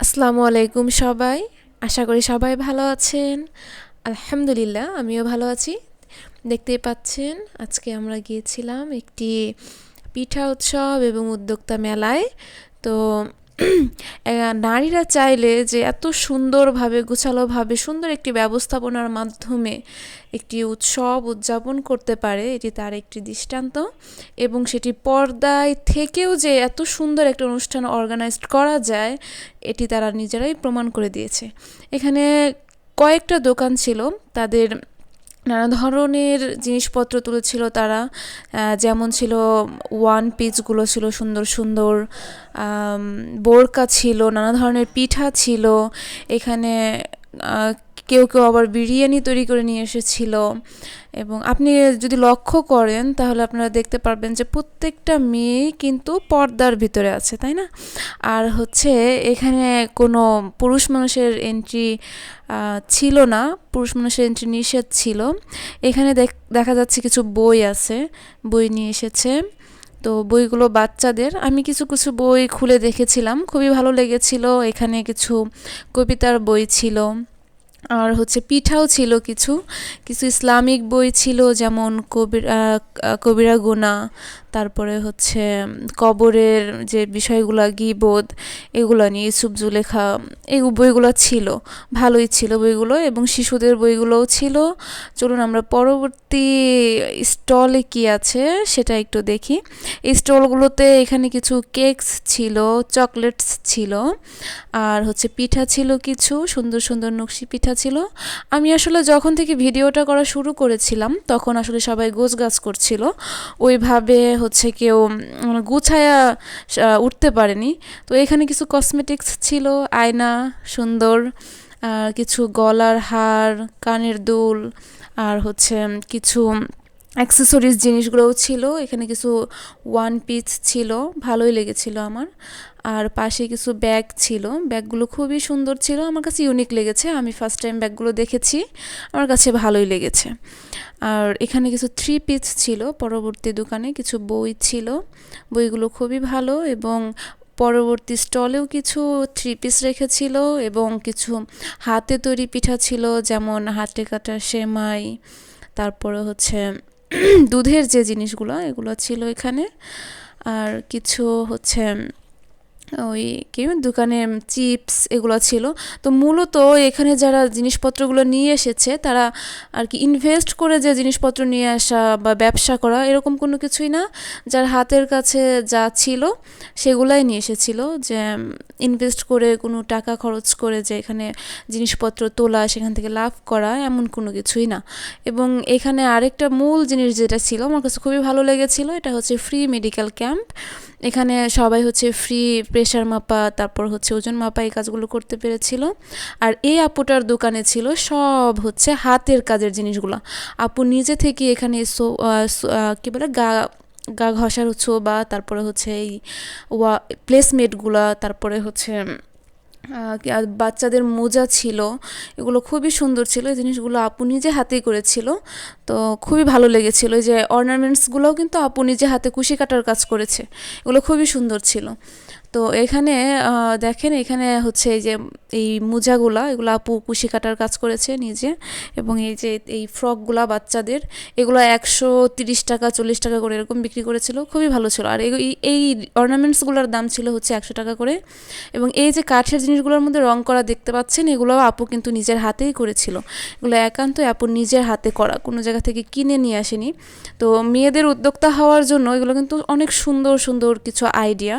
আসসালামু আলাইকুম সবাই। আশা করি সবাই ভালো আছেন। আলহামদুলিল্লাহ, আমিও ভালো আছি। দেখতেই পাচ্ছেন, আজকে আমরা গিয়েছিলাম একটি পিঠা উৎসব এবং উদ্যোক্তা মেলায়। তো নারীরা চাইলে যে এত সুন্দরভাবে, গোছালোভাবে, সুন্দর একটি ব্যবস্থাপনার মাধ্যমে একটি উৎসব উদযাপন করতে পারে, এটি তার একটি দৃষ্টান্ত। এবং সেটি পর্দায় থেকেও যে এত সুন্দর একটা অনুষ্ঠান অর্গানাইজড করা যায়, এটি তারা নিজেরাই প্রমাণ করে দিয়েছে। এখানে কয়েকটা দোকান ছিল, তাদের নানা ধরনের জিনিসপত্র তুলেছিল তারা। যেমন ছিল ওয়ান পিসগুলো ছিল সুন্দর সুন্দর বোরকা ছিল, নানা ধরনের পিঠা ছিল। এখানে কেউ কেউ আবার বিরিয়ানি তৈরি করে নিয়ে এসেছিল। এবং আপনি যদি লক্ষ্য করেন, তাহলে আপনারা দেখতে পারবেন যে প্রত্যেকটা মেয়ে কিন্তু পর্দার ভিতরে আছে, তাই না? আর হচ্ছে এখানে কোনো পুরুষ মানুষের এন্ট্রি ছিল না। পুরুষ মানুষের এন্ট্রি নিষেধ ছিল। এখানে দেখা যাচ্ছে কিছু বই আছে, বই নিয়ে এসেছে। তো বইগুলো বাচ্চাদের। আমি কিছু কিছু বই খুলে দেখেছিলাম। খুবই ভালো লেগেছিল। এখানে কিছু কবিতার বই ছিল। আর হচ্ছে পিঠাও ছিল কিছু কিছু ইসলামিক বই ছিল যেমন কবিরা কবিরা গুনা তারপরে হচ্ছে কবরের যে বিষয়গুলো গিবোধ এগুলো নিয়ে ইসুফ জুলেখা, এই বইগুলো ছিল, ভালোই ছিল বইগুলো এবং শিশুদের বইগুলোও ছিল। চলুন আমরা পরবর্তী স্টলে কি আছে সেটা একটু দেখি। এই স্টলগুলোতে এখানে কিছু কেকস ছিল, চকলেটস ছিল, আর হচ্ছে পিঠা ছিল কিছু, সুন্দর সুন্দর নকশি পিঠা ছিল। আমি আসলে যখন থেকে ভিডিওটা করা শুরু করেছিলাম, তখন আসলে সবাই গোছ গাছ করছিল। ওইভাবে হচ্ছে কেউ মানে গুছায়া উঠতে পারেনি। তো এখানে কিছু কসমেটিক্স ছিল, আয়না সুন্দর, আর কিছু গলার হার, কানের দুল, আর হচ্ছে কিছু অ্যাক্সেসরিজ জিনিসগুলোও ছিল। এখানে কিছু ওয়ান পিস ছিল, ভালোই লেগেছিল আমার। আর পাশে কিছু ব্যাগ ছিল। ব্যাগগুলো খুবই সুন্দর ছিল। আমার কাছে ইউনিক লেগেছে। আমি ফার্স্ট টাইম ব্যাগগুলো দেখেছি। আমার কাছে ভালোই লেগেছে। আর এখানে কিছু থ্রি পিস ছিল। পরবর্তী দোকানে কিছু বই ছিল। বইগুলো খুবই ভালো এবং পরবর্তী স্টলেও কিছু থ্রি পিস রেখেছিল এবং কিছু হাতে তৈরি পিঠা ছিল, যেমন হাতে কাটা সেমাই, তারপরে হচ্ছে দুধের যে জিনিসগুলো, এগুলো ছিল এখানে। আর কিছু হচ্ছে ওই কি দোকানে চিপস এগুলো ছিল। তো মূলত এখানে যারা জিনিসপত্রগুলো নিয়ে এসেছে, তারা আর কি ইনভেস্ট করে যে জিনিসপত্র নিয়ে আসা বা ব্যবসা করা, এরকম কোনো কিছুই না। যার হাতের কাছে যা ছিল সেগুলাই নিয়ে এসেছিল যে ইনভেস্ট করে কোনো টাকা খরচ করে যে এখানে জিনিসপত্র তোলা, সেখান থেকে লাভ করা, এমন কোনো কিছুই না। এবং এখানে আরেকটা মূল জিনিস যেটা ছিল, আমার কাছে খুবই ভালো লেগেছিল, এটা হচ্ছে ফ্রি মেডিকেল ক্যাম্প এখানে সবাই হচ্ছে ফ্রি প্রেশার মাপা, তারপর হচ্ছে ওজন মাপা এই কাজগুলো করতে পেরেছিল। আর এই আপুটার দোকানে ছিল সব হচ্ছে হাতের কাজের জিনিসগুলো। আপু নিজে থেকে এখানে সো কী বলে, গা গা ঘষার উৎসব বা তারপরে হচ্ছে এই ওয়া প্লেসমেটগুলো তারপরে হচ্ছে বাচ্চাদের মোজা ছিল, এগুলো খুবই সুন্দর ছিল, এই জিনিসগুলো আপু নিজে হাতেই করেছিল। তো খুবই ভালো লেগেছিল যে অর্নামেন্টসগুলোও কিন্তু আপু নিজে হাতে কুশি কাটার কাজ করেছে, এগুলো খুবই সুন্দর ছিল। তো এখানে দেখেন, এখানে হচ্ছে এই যে, এই মোজাগুলা, এগুলো আপু কুশি কাটার কাজ করেছে নিজে, এবং এই যে, এই ফ্রকগুলা বাচ্চাদের, এগুলো একশো তিরিশ টাকা, চল্লিশ টাকা করে এরকম বিক্রি করেছিল, খুবই ভালো ছিল। আর এই অর্নামেন্টসগুলোর দাম ছিল হচ্ছে একশো টাকা করে, এবং এই যে কাঠের জিনিসগুলোর মধ্যে রং করা দেখতে পাচ্ছেন এগুলো আপু কিন্তু নিজের হাতেই করেছিল। এগুলো একান্ত আপু নিজের হাতে করা, কোনো জায়গা থেকে কিনে নিয়ে আসেনি। তো মেয়েদের উদ্যোক্তা হওয়ার জন্য এগুলো কিন্তু অনেক সুন্দর সুন্দর কিছু আইডিয়া।